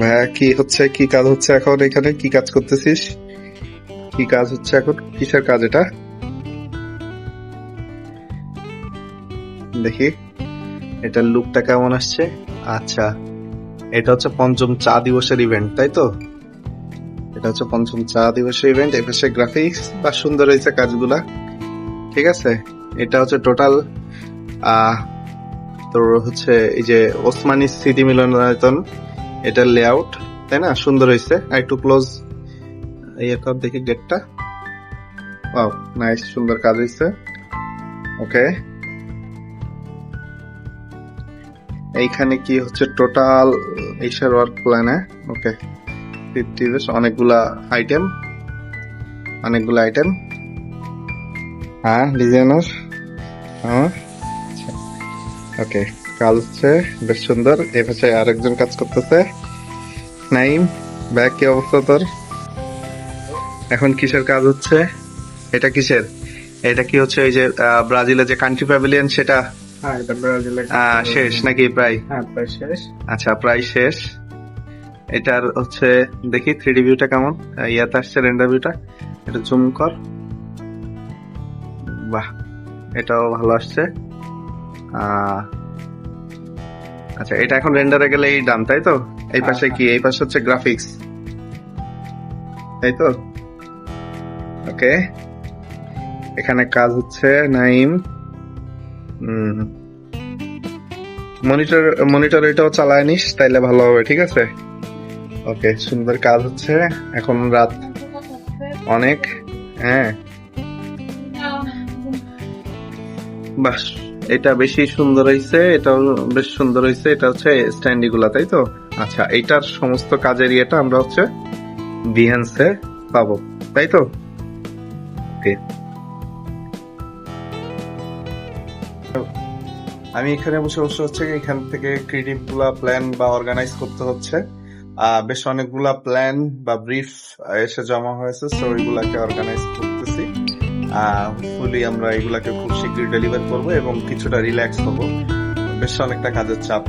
ভাইয়া, কি হচ্ছে, কি কাজ হচ্ছে এখন এখানে? কি কাজ করতেছিস? কি কাজ হচ্ছে এখন? কিসের কাজ এটা? দেখি। এটার লুকটা কেমন আসছে? আচ্ছা এটা হচ্ছে পঞ্চম চা দিবসের ইভেন্ট তাই তো? এটা হচ্ছে পঞ্চম চা দিবসের ইভেন্ট এপাশে গ্রাফিক্স বা সুন্দর হয়েছে কাজগুলা। ঠিক আছে? এটা হচ্ছে টোটাল তোর হচ্ছে এই যে ওসমানী স্মৃতি মিলনায়তন। এটার লেআউট তাই না? সুন্দর হয়েছে। আর একটু ক্লোজ ইয়ে কর দেখি গেটটা ওয়াও নাইস সুন্দর কাজ হয়েছে। ওকে এইখানে কি হচ্ছে? টোটাল এইসব ওয়ার্ক প্ল্যানে ওকে ফিফটি বেশ, অনেকগুলা আইটেম অনেকগুলো আইটেম হ্যাঁ ডিজাইনার হ্যাঁ। ওকে কাজ হচ্ছে বেশ সুন্দর। এ পাশে আরেকজন কাজ করতেছে। নাইম ব্যাগ কি অবস্থা তোর? এখন কিসের কাজ হচ্ছে? এটা কিসের? এটা কি হচ্ছে ওই যে ব্রাজিলের যে কান্ট্রি প্যাভিলিয়ন সেটা? হ্যাঁ শেষ নাকি প্রায়? হ্যাঁ প্রায় শেষ। আচ্ছা প্রায় শেষ। এটার হচ্ছে দেখি থ্রি ভিউটা কেমন? ইয়াতে আসছে রেন্ডার ভিউটা এটা জুম কর। বাহ এটাও ভালো আসছে। আহ, আচ্ছা এটা এখন রেন্ডারে গেলে এই ডান তাই তো? এই পাশে কি? এই পাশে হচ্ছে গ্রাফিক্স তাই তো? ওকে। এখানে কাজ হচ্ছে নাইম। মনিটর মনিটর এটাও চালায় নিস তাইলে ভালো হবে ঠিক আছে? ওকে সুন্দর কাজ হচ্ছে। এখন রাত অনেক। হ্যাঁ। বাস এটা বেশি সুন্দর হয়েছে এটাও বেশ সুন্দর হয়েছে এটা হচ্ছে স্ট্যান্ডি গুলা, তাই তো? আচ্ছা এইটার সমস্ত কাজের ইয়েটা আমরা হচ্ছে বিহান্সে পাবো, তাই তো? আমি এখানে বসে বসে হচ্ছে এখান থেকে ক্রিয়েটিভগুলা প্ল্যান বা অর্গানাইজ করতে হচ্ছে। বেশ অনেকগুলা প্ল্যান বা ব্রিফ এসে জমা হয়েছে সো ওইগুলাকে অর্গানাইজ করতেছি। ফুলি আমরা এগুলাকে খুব শীঘ্রই ডেলিভার করব এবং কিছুটা রিল্যাক্স হব। বেশ অনেকটা কাজের চাপ।